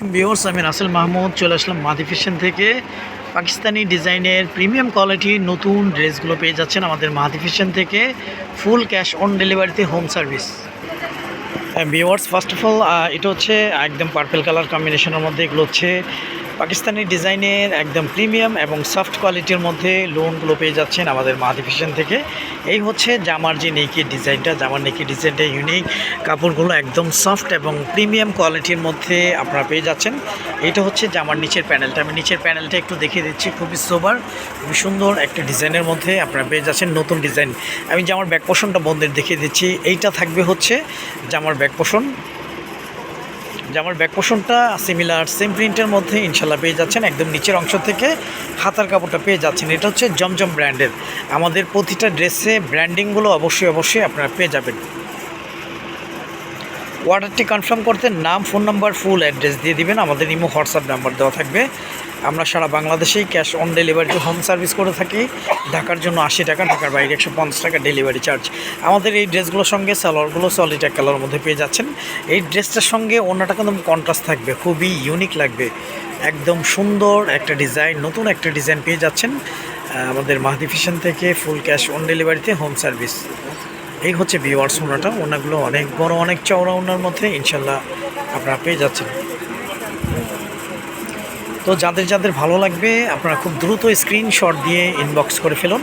বিওর্স আমি রাসেল মাহমুদ, চলে আসলাম মাদি ফ্যাশন থেকে। পাকিস্তানি ডিজাইনের প্রিমিয়াম কোয়ালিটি নতুন ড্রেসগুলো পেয়ে যাচ্ছেন আমাদের মাদি ফ্যাশন থেকে। ফুল ক্যাশ অন ডেলিভারিতে home service. Viewers first of all এটা হচ্ছে একদম পার্পেল কালার কম্বিনেশনের মধ্যে এগুলো হচ্ছে। পাকিস্তানি ডিজাইনের একদম প্রিমিয়াম এবং সফট কোয়ালিটির মধ্যে লোনগুলো পেয়ে যাচ্ছেন আমাদের মাদি ফ্যাশন থেকে। এই হচ্ছে জামার যে নেকি ডিজাইনটা। জামার নেকি ডিজাইনটা ইউনিক কাপড়গুলো একদম সফট এবং প্রিমিয়াম কোয়ালিটির মধ্যে আপনারা পেয়ে যাচ্ছেন। এটা হচ্ছে জামার নিচের প্যানেলটা। আমি নিচের প্যানেলটা একটু দেখিয়ে দিচ্ছি। খুবই সোবার খুবই সুন্দর একটা ডিজাইনের মধ্যে আপনারা পেয়ে যাচ্ছেন নতুন ডিজাইন। আমি জামার ব্যাক পোষণটা বন্ধের দেখিয়ে দিচ্ছি। এইটা থাকবে হচ্ছে জামার ব্যাক পোষণ জামার ব্যাক পোষণটা সিমিলার সেম প্রিন্টের মধ্যে ইনশাল্লাহ পেয়ে যাচ্ছেন। একদম নিচের অংশ থেকে হাতার কাপড়টা পেয়ে যাচ্ছেন। এটা হচ্ছে জমজম ব্র্যান্ডের আমাদের প্রতিটা ড্রেসে ব্র্যান্ডিংগুলো অবশ্যই অবশ্যই আপনারা পেয়ে যাবেন। অর্ডারটি কনফার্ম করতে নাম ফোন নাম্বার ফুল অ্যাড্রেস দিয়ে দিবেন। আমাদের ইমো, হোয়াটসঅ্যাপ নাম্বার দেওয়া থাকবে। আমরা সারা বাংলাদেশেই cash on delivery home service করে থাকি। ঢাকার জন্য আশি টাকা, ঢাকার বাইরে একশো পঞ্চাশ টাকা ডেলিভারি চার্জ আমাদের এই ড্রেসগুলোর সঙ্গে সালোয়ারগুলো সলিড এক কালারের মধ্যে পেয়ে যাচ্ছেন। এই ড্রেসটার সঙ্গে অন্যটা কিন্তু কন্ট্রাস্ট থাকবে, খুবই ইউনিক লাগবে। একদম সুন্দর একটা ডিজাইন নতুন একটা ডিজাইন পেয়ে যাচ্ছেন আমাদের মাহদি ফ্যাশন থেকে ফুল ক্যাশ অন ডেলিভারিতে হোম সার্ভিস এই হচ্ছে বিওয়ার্স ওনাটা ওনাগুলো অনেক বড়, অনেক চওড়া ওনার মধ্যে ইনশাল্লাহ আপনারা পেয়ে যাচ্ছেন। তো যাদের যাদের ভালো লাগবে, আপনারা খুব দ্রুত স্ক্রিনশট দিয়ে ইনবক্স করে ফেলুন।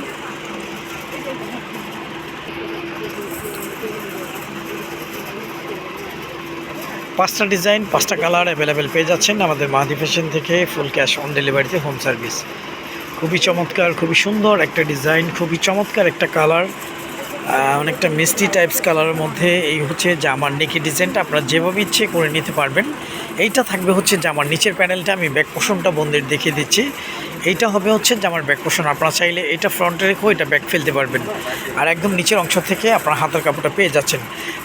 পাঁচটা ডিজাইন পাঁচটা কালার অ্যাভেলেবেল পেয়ে যাচ্ছেন আমাদের মাহাদি ফ্যাশন থেকে ফুল ক্যাশ অন ডেলিভারিতে হোম সার্ভিস খুবই চমৎকার, খুবই সুন্দর একটা ডিজাইন খুবই চমৎকার একটা কালার অনেকটা মিষ্টি টাইপস কালারের মধ্যে এই হচ্ছে জামার নেকি ডিজাইনটা আপনারা যেভাবে ইচ্ছে করে নিতে পারবেন। এইটা থাকবে হচ্ছে জামার নিচের প্যানেলটা, আমি ব্যাক পোষণটা বন্ধের দেখিয়ে দিচ্ছি। এইটা হবে হচ্ছে জামার ব্যাক পোষণ আপনারা চাইলে এটা ফ্রন্টে রেখেও এটা ব্যাক ফেলতে পারবেন। আর একদম নিচের অংশ থেকে আপনার হাতার কাপড়টা পেয়ে যাচ্ছেন।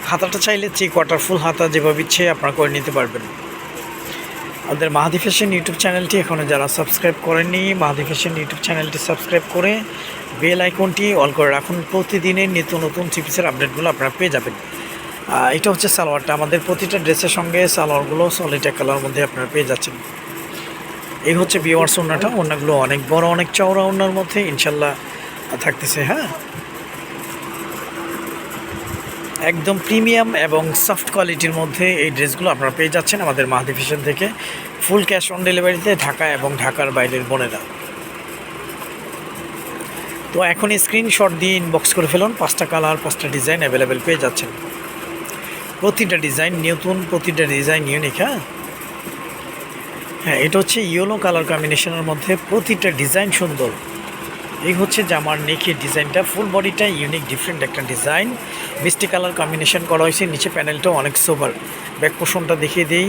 হাতাটা চাইলে থ্রি কোয়ার্টার ফুল হাতা যেভাবে ইচ্ছে আপনারা করে নিতে পারবেন। আমাদের মাহাদি ফ্যাশন ইউটিউব চ্যানেলটি এখনও যারা সাবস্ক্রাইব করেননি, মাহাদি ফ্যাশন ইউটিউব চ্যানেলটি সাবস্ক্রাইব করে বেল আইকনটি অল করে রাখুন। প্রতিদিনের নিত্য নতুন চিপিসের আপডেটগুলো আপনারা পেয়ে যাবেন। এটা হচ্ছে সালোয়ারটা। আমাদের প্রতিটা ড্রেসের সঙ্গে সালোয়ারগুলো এক কালার মধ্যে আপনারা পেয়ে যাচ্ছেন। এই হচ্ছে বিওয়ার্স ওনাটা ওনাগুলো অনেক বড়, অনেক চওড়া ওনার মধ্যে ইনশাল্লাহ থাকতেছে হ্যাঁ? একদম প্রিমিয়াম এবং সফট কোয়ালিটির মধ্যে এই ড্রেসগুলো আপনারা পেয়ে যাচ্ছেন আমাদের মাহাদি ফ্যাশন থেকে। ফুল ক্যাশ অন ডেলিভারিতে ঢাকা এবং ঢাকার বাইরের বোনেরা। তো এখন স্ক্রিনশট দিয়ে ইনবক্স করে ফেলুন। পাঁচটা কালার পাঁচটা ডিজাইন অ্যাভেলেবেল পেয়ে যাচ্ছেন। প্রতিটা ডিজাইন, নতুন প্রতিটা ডিজাইন ইউনিক হ্যাঁ? হ্যাঁ এটা হচ্ছে ইয়েলো কালার কম্বিনেশনের মধ্যে প্রতিটা ডিজাইন সুন্দর। এই হচ্ছে জামার নেকের ডিজাইনটা। ফুল বডিটা ইউনিক ডিফারেন্ট একটা ডিজাইন। মিষ্টি কালার কম্বিনেশন করা হয়েছে। নিচে প্যানেলটাও অনেক সোবার ব্যাক পোষণটা দেখিয়ে দিই।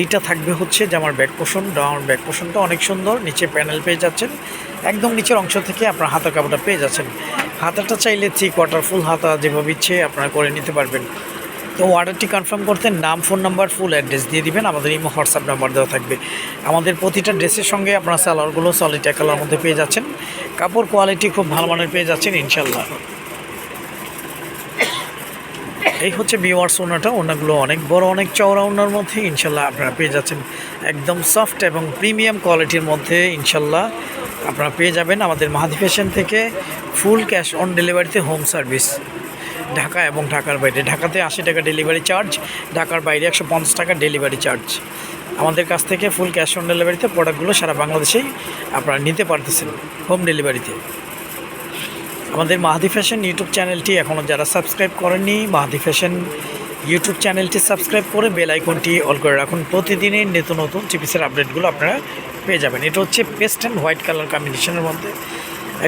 এইটা থাকবে হচ্ছে জামার ব্যাক পোষণ ডাউন ব্যাক পোষণটা অনেক সুন্দর। নিচে প্যানেল পেয়ে যাচ্ছেন। একদম নিচের অংশ থেকে আপনার হাতা কাপড়টা পেয়ে যাচ্ছেন। হাতাটা চাইলে থ্রি কোয়ার্টার ফুল হাতা যেভাবে ইচ্ছে আপনারা করে নিতে পারবেন। তো অর্ডারটি কনফার্ম করতে নাম ফোন নাম্বার ফুল অ্যাড্রেস দিয়ে দিবেন। আমাদের ইমো হোয়াটসঅ্যাপ নাম্বার দেওয়া থাকবে। আমাদের প্রতিটা ড্রেসের সঙ্গে আপনারা সালোয়ারগুলো সলিড কালার মধ্যে পেয়ে যাচ্ছেন। কাপড় কোয়ালিটি খুব ভালো মানের পেয়ে যাচ্ছেন ইনশাল্লাহ এই হচ্ছে বিওয়ার্স ওনাটা। ওনাগুলো অনেক বড়, অনেক চওড়া ওনার মধ্যে ইনশাল্লাহ আপনারা পেয়ে যাচ্ছেন। একদম সফট এবং প্রিমিয়াম কোয়ালিটির মধ্যে ইনশাল্লাহ আপনারা পেয়ে যাবেন আমাদের মাহাদি ফ্যাশন থেকে ফুল ক্যাশ অন ডেলিভারিতে হোম সার্ভিস ঢাকা এবং ঢাকার বাইরে। ঢাকাতে আশি টাকা ডেলিভারি চার্জ ঢাকার বাইরে একশো পঞ্চাশ টাকা ডেলিভারি চার্জ আমাদের কাছ থেকে ফুল ক্যাশ অন ডেলিভারিতে প্রোডাক্টগুলো সারা বাংলাদেশেই আপনারা নিতে পারতেছেন হোম ডেলিভারিতে আমাদের মাহাদি ফ্যাশন ইউটিউব চ্যানেলটি এখনও যারা সাবস্ক্রাইব করেননি, মাহাদি ফ্যাশন ইউটিউব চ্যানেলটি সাবস্ক্রাইব করে বেল আইকনটি অল করে রাখুন। প্রতিদিনের নিত্য নতুন চিপিসের আপডেটগুলো আপনারা পেয়ে যাবেন। এটা হচ্ছে পেস্ট অ্যান্ড হোয়াইট কালার কম্বিনেশনের মধ্যে।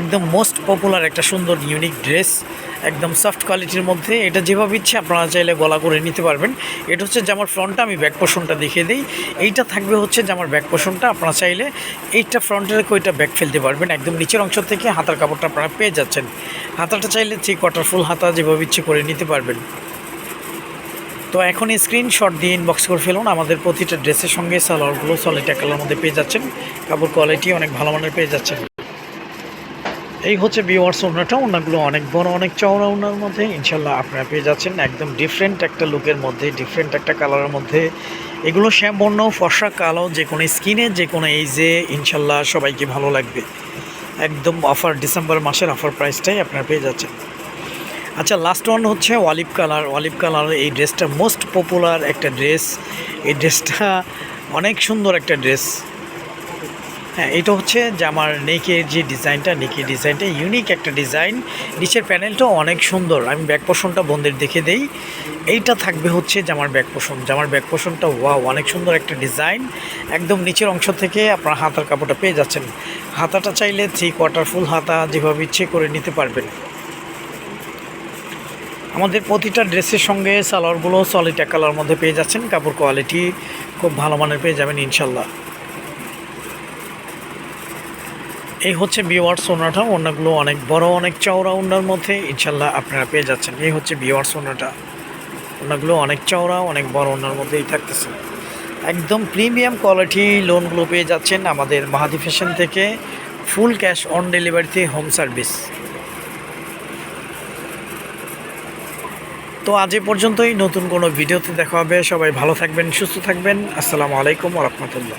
একদম মোস্ট পপুলার একটা সুন্দর ইউনিক ড্রেস একদম সফট কোয়ালিটির মধ্যে। এটা যেভাবে ইচ্ছে আপনারা চাইলে গলা করে নিতে পারবেন। এটা হচ্ছে জামার ফ্রন্টটা আমি ব্যাক পোষণটা দেখিয়ে দিই। এইটা থাকবে হচ্ছে জামার ব্যাক পোষণটা আপনারা চাইলে এইটা ফ্রন্টের ওইটা ব্যাক ফেলতে পারবেন। একদম নিচের অংশ থেকে হাতার কাপড়টা আপনারা পেয়ে যাচ্ছেন। হাতাটা চাইলে থ্রি কোয়ার্টার ফুল হাতা যেভাবে ইচ্ছে করে নিতে পারবেন। তো এখন স্ক্রিনশট দিয়ে ইনবক্স করে ফেলুন। আমাদের প্রতিটা ড্রেসের সঙ্গে সালোয়ারগুলো এক কালার মধ্যে পেয়ে যাচ্ছেন। কাপড় কোয়ালিটি অনেক ভালো মানের পেয়ে যাচ্ছেন। এই হচ্ছে বিওয়ার্স ওনাটা ওনাগুলো অনেক বড়, অনেক চওড়া ওনার মধ্যে। ইনশাল্লাহ আপনারা পেয়ে যাচ্ছেন একদম ডিফারেন্ট একটা লুকের মধ্যে ডিফারেন্ট একটা কালারের মধ্যে। এগুলো শ্যামবর্ণ ফর্সা, কালো, যে কোনো স্কিনে যে কোনো এইজে ইনশাল্লাহ সবাইকে ভালো লাগবে। একদম অফার ডিসেম্বর মাসের অফার প্রাইসটাই আপনারা পেয়ে যাচ্ছেন। আচ্ছা লাস্ট ওয়ান হচ্ছে অলিভ কালার অলিভ কালার এই ড্রেসটা মোস্ট পপুলার একটা ড্রেস এই ড্রেসটা অনেক সুন্দর একটা ড্রেস হ্যাঁ এটা হচ্ছে জামার নেকের যে ডিজাইনটা নেকের ডিজাইনটা ইউনিক একটা ডিজাইন নিচের প্যানেলটাও অনেক সুন্দর। আমি ব্যাক পোষণটা বন্ধের দেখে দেই। এইটা থাকবে হচ্ছে জামার ব্যাক পোষণ জামার ব্যাক পোষণটা ওয়াও অনেক সুন্দর একটা ডিজাইন একদম নিচের অংশ থেকে আপনার হাতার কাপড়টা পেয়ে যাচ্ছেন। হাতাটা চাইলে থ্রি কোয়ার্টার ফুল হাতা যেভাবে ইচ্ছে করে নিতে পারবেন। আমাদের প্রতিটা ড্রেসের সঙ্গে সালোয়ারগুলো এক কালার মধ্যে পেয়ে যাচ্ছেন। কাপড় কোয়ালিটি খুব ভালো মানের পেয়ে যাবেন ইনশাল্লাহ। এই হচ্ছে বিওয়ার সোনাটা ওনাগুলো অনেক বড়, অনেক চওড়া ওনার মধ্যে ইনশাল্লাহ আপনারা পেয়ে যাচ্ছেন। এই হচ্ছে বিওয়ার সোনাটা ওনাগুলো অনেক চওড়া, অনেক বড় ওনার মধ্যেই থাকতেছে। একদম প্রিমিয়াম কোয়ালিটি লোনগুলো পেয়ে যাচ্ছেন আমাদের মাহাদি ফ্যাশন থেকে, ফুল ক্যাশ অন ডেলিভারিতে হোম সার্ভিস। তো আজ এ পর্যন্তই, নতুন কোনো ভিডিওতে দেখা হবে। সবাই ভালো থাকবেন, সুস্থ থাকবেন। আসসালামু আলাইকুম রহমতুল্লাহ।